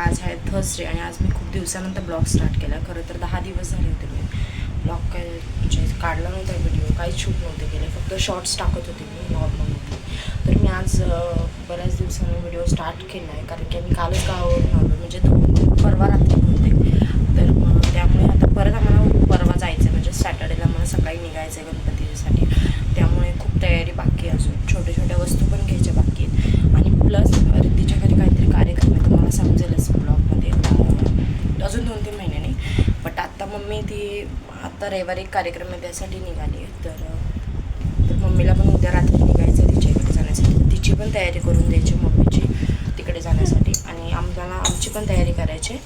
आज आहे थर्सडे आणि आज मी खूप दिवसानंतर ब्लॉग स्टार्ट केला. खरं तर दहा दिवस झाले होते मी. ब्लॉग काय म्हणजे काढला नव्हता व्हिडिओ काहीच शूट नव्हते केले. फक्त शॉर्ट्स टाकत होते मी नॉर्मल तर मी आज बऱ्याच दिवसांनी व्हिडिओ स्टार्ट केला आहे. कारण की आम्ही कालच गावावरून आलो. म्हणजे दोन परवा रात्री होते तर मग त्यामुळे आता परत आम्हाला परवा जायचं आहे म्हणजे सॅटर्डेला मला सकाळी निघायचं आहे गणपतीसाठी. त्यामुळे खूप तयारी बाकी आहे अजून. छोट्या छोट्या वस्तू पण घ्यायच्या बाकी आहेत. आणि प्लस रिद्धीच्या घरी काहीतरी कार्यक्रम आहे. तुम्हाला समजेलच ब्लॉगमध्ये. अजून दोन तीन महिन्याने बट आत्ता मम्मी ती आत्ता रविवारी एक कार्यक्रम आहे त्यासाठी निघाली आहे. तर मम्मीला पण उद्या रात्री निघायचं आहे तिच्या इकडे जाण्यासाठी. तिची पण तयारी करून द्यायची मम्मीची तिकडे जाण्यासाठी. आणि आम्हाला आमची पण तयारी करायची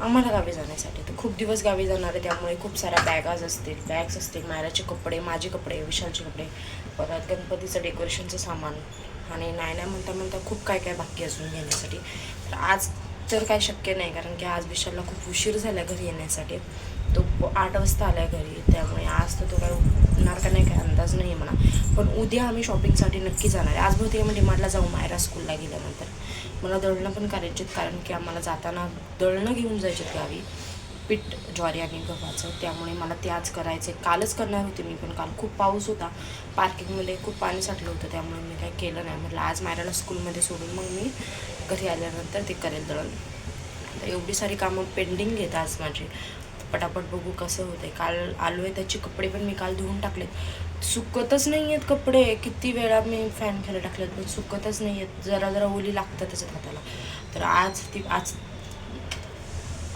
आम्हाला गावी जाण्यासाठी. तर खूप दिवस गावी जाणार आहे त्यामुळे खूप साऱ्या बॅगाज असतील बॅग्स असतील मायराचे कपडे माझे कपडे विशालचे कपडे. परत गणपतीचं डेकोरेशनचं सामान. आणि नाही नाही म्हणता म्हणता खूप काय काय बाकी अजून घेण्यासाठी. तर आज तर काय शक्य नाही कारण की आज विशालला खूप उशीर झाला घरी येण्यासाठी. तो आठ वाजता आला घरी त्यामुळे आज तर तो काय उठणार का नाही काय अंदाज नाही आहे म्हणा. पण उद्या आम्ही शॉपिंगसाठी नक्की जाणार आहे. आज बहुतेक आम्ही म्हणजे डिमार्टला जाऊ मायरा स्कूलला गेल्यानंतर. मला दळणं पण करायचे कारण की आम्हाला जाताना दळणं घेऊन जायचे गावी. पीठ ज्वारी आणि गव्हाचं. त्यामुळे मला ते आज करायचं आहे. कालच करणार होते मी पण काल खूप पाऊस होता. पार्किंगमध्ये खूप पाणी साठलं होतं त्यामुळे मी काही केलं नाही. म्हटलं आज मायराला स्कूलमध्ये सोडून मग मी घरी आल्यानंतर ते करेल दळण. एवढी सारी कामं पेंडिंग घेत आज माझी. पटापट बघू कसं होते काल आलो आहे त्याचे कपडे पण मी काल धुवून टाकलेत. सुकतच नाही आहेत कपडे. किती वेळा मी फॅन खाली टाकलेत पण सुकतच नाही आहेत. जरा जरा ओली लागतात त्याच्यात हाताला. तर आज ती आज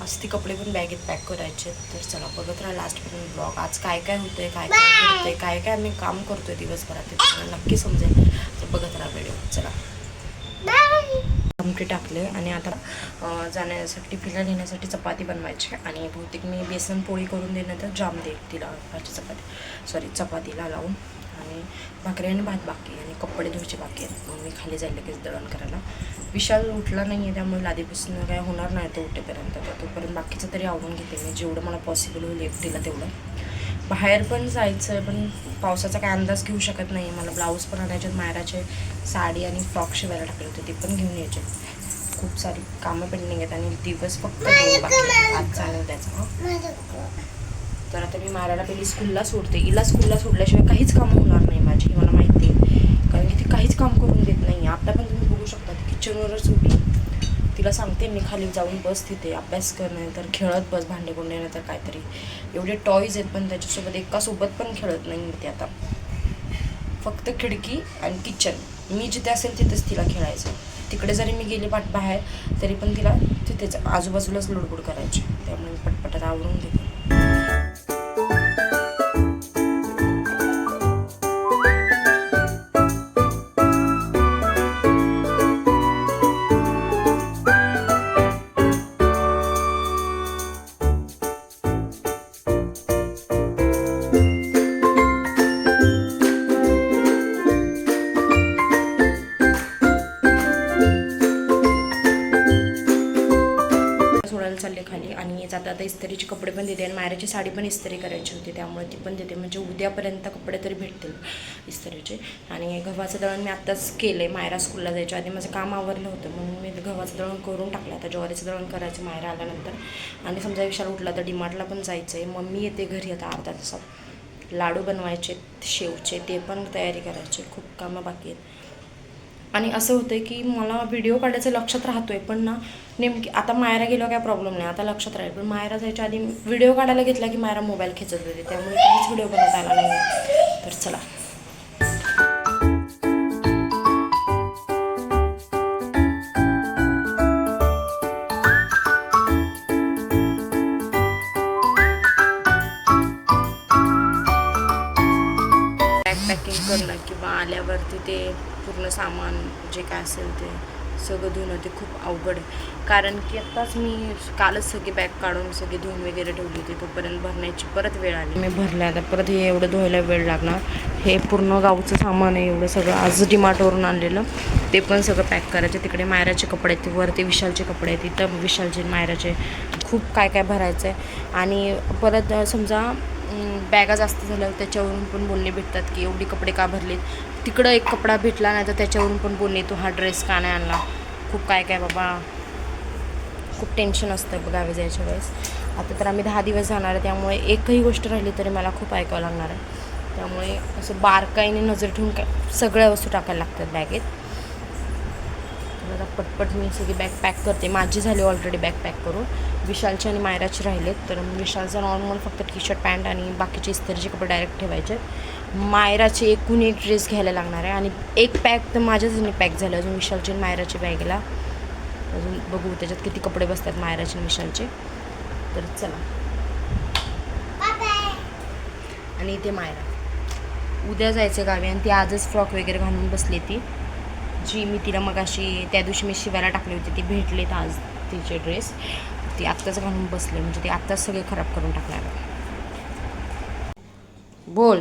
आज ती कपडे पण बॅगेत पॅक करायचे तर चला बघत राहा लास्टपर्यंत ब्लॉग आज काय काय होतंय काय काय घडतंय काय काय आम्ही काम करतोय दिवसभरात नक्की समजेल. तर बघत राहा व्हिडिओ चला. आमटी टाकले आणि आता जाण्यासाठी पिला नेण्यासाठी चपाती बनवायची आहे. आणि बहुतेक मी बेसन पोळी करून देणं तर जाम दे तिला भाजी चपाती. सॉरी चपातीला लावून. आणि भाकरी आणि भात बाकी आणि कपडे धुवायचे बाकी आहेत. मग मी खाली जाईल लगेच दळण करायला. विशाल उठला नाही आहे त्यामुळे लादीपासून काय होणार नाही तो उठेपर्यंत. तर तोपर्यंत बाकीचं तरी आवडून घेते मी. जेवढं मला पॉसिबल होईल एकटीला तेवढं. बाहेर पण जायचं आहे पण पावसाचा काय अंदाज घेऊ शकत नाही मला ब्लाऊज पण आणायचे मायराचे साडी आणि फ्रॉक शिवायला टाकले होते ते पण घेऊन यायचे. खूप सारी कामं पेंडिंग आहेत आणि दिवस फक्त आज चालेल त्याचा तर आता मी मायराला पहिली स्कूलला सोडते. हिला स्कूलला सोडल्याशिवाय काहीच कामं होणार नाही माझी मला माहिती आहे. कारण की ती काहीच काम करून देत नाही आता पण तुम्ही बघू शकता ती किचनवरच उभी तिला सांगते मी खाली जाऊन बस तिथे अभ्यास कर नाही तर खेळत बस भांडे कोंडे नाही तर काहीतरी. एवढे टॉईज आहेत पण त्याच्यासोबत एकासोबत पण खेळत नाही मी ते आता. फक्त खिडकी आणि किचन मी जिथे असेल तिथेच तिला खेळायचं. तिकडे जरी मी गेले पाठ बाहेर तरी पण तिला तिथेच आजूबाजूलाच लुडबुड करायची. त्यामुळे मी पटपटात आवरून घेते. आणि आता इस्त्रीचे कपडे पण देते आणि मायराची साडी पण इस्त्री करायची होती त्यामुळे ती पण देते. म्हणजे उद्यापर्यंत कपडे तरी भेटतील इस्त्रीचे. आणि गव्हाचं दळण मी आत्ताच केलं आहे मायरा स्कूलला जायच्या आधी माझं काम आवरलं होतं म्हणून मी गव्हाचं दळण करून टाकलं. आता ज्वारीचं दळण करायचं मायरा आल्यानंतर. आणि समजा विशाल उठला तर डिमार्टला पण जायचं आहे मम्मी येते घरी आता अर्धा तासात. लाडू बनवायचे शेवचे ते पण तयारी करायची. खूप कामं बाकी आहेत. आणि असं होतं की मला व्हिडिओ काढायचं लक्षात राहतो आहे पण ना नेमकी आता मायरा गेलो काय प्रॉब्लेम नाही आता लक्षात राहील. पण मायरा जायच्या आधी व्हिडिओ काढायला घेतला की मायरा मोबाईल खेचत होते त्यामुळे काहीच व्हिडिओ बनवता आला नाही तर चला. ते पूर्ण सामान जे काय असेल ते सगळं धुणं ते खूप अवघड आहे. कारण की आत्ताच मी कालच सगळी बॅग काढून सगळी धुवून वगैरे ठेवली होती. तोपर्यंत भरण्याची परत वेळ आली. मी भरल्या आता परत हे एवढं धुवायला वेळ लागणार. हे पूर्ण गावचं सामान आहे एवढं सगळं. आज डिमार्टवरून आणलेलं. ते पण सगळं पॅक करायचं. तिकडे मायराचे कपडे आहेत वरती विशालचे कपडे आहेत. इथं विशालचे मायराचे खूप काय काय भरायचं आहे आणि परत समजा बॅगा जास्त झाल्या त्याच्यावरून पण बोलणे भेटतात की एवढी कपडे का भरलेत? तिकडं एक कपडा भेटला नाही तर त्याच्यावरून पण बोलणे तू हा ड्रेस का नाही आणला? खूप काय काय बाबा. खूप टेन्शन असतं गावी जायच्या वेळेस. आता तर आम्ही दहा दिवस जाणार आहे त्यामुळे एकही गोष्ट राहिली तरी मला खूप ऐकावं लागणार आहे. त्यामुळे असं बारकाईने नजर ठेवून काय सगळ्या वस्तू टाकायला लागतात बॅगेत. आता पटपट मी सगळी बॅग पॅक करते. माझी झाली ऑलरेडी बॅग पॅक करून. विशालची आणि मायराची राहिलेत. तर विशालचा नॉर्मल फक्त टी शर्ट पॅन्ट आणि बाकीचे इस्त्रीचे कपडे डायरेक्ट ठेवायचे मायराचे एकूण एक ड्रेस घ्यायला लागणार आहे आणि एक पॅक तर माझ्याच पॅक झालं. अजून विशालची आणि मायराची बॅगला. अजून बघू त्याच्यात किती कपडे बसतात मायराचे आणि विशालचे. तर चला. आणि इथे मायरा. उद्या जायचं गावी आणि ती आजच फ्रॉक वगैरे घालून बसली ती. जी मी तिला मग अशी त्या दिवशी मी शिवायला टाकली होती ती भेटलेत आज तिचे ड्रेस ती आत्ताच घालून बसले म्हणजे ती आत्ताच सगळे खराब करून टाकणार आहे. बोल.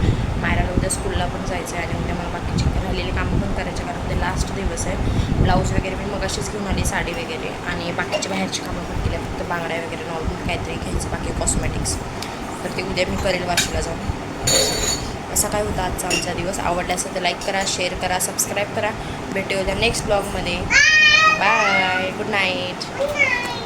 उद्या स्कूलला पण जायचं आहे आणि उद्या मला बाकीचे राहिलेले कामं पण करायचे. कारण उद्या लास्ट दिवस आहे. ब्लाऊज वगैरे मी मग अशीच घेऊन आली साडी वगैरे. आणि बाकीचे बाहेरची कामं पण केल्या फक्त बांगड्या वगैरे नॉर्मल काहीतरी घ्यायचं बाकी कॉस्मेटिक्स तर ते उद्या मी करेल वाशीला जाऊन. असा काय होता आजचा आमचा दिवस. आवडला असेल तर लाईक करा शेअर करा सबस्क्राईब करा. भेटे उद्या नेक्स्ट ब्लॉगमध्ये बाय गुड नाईट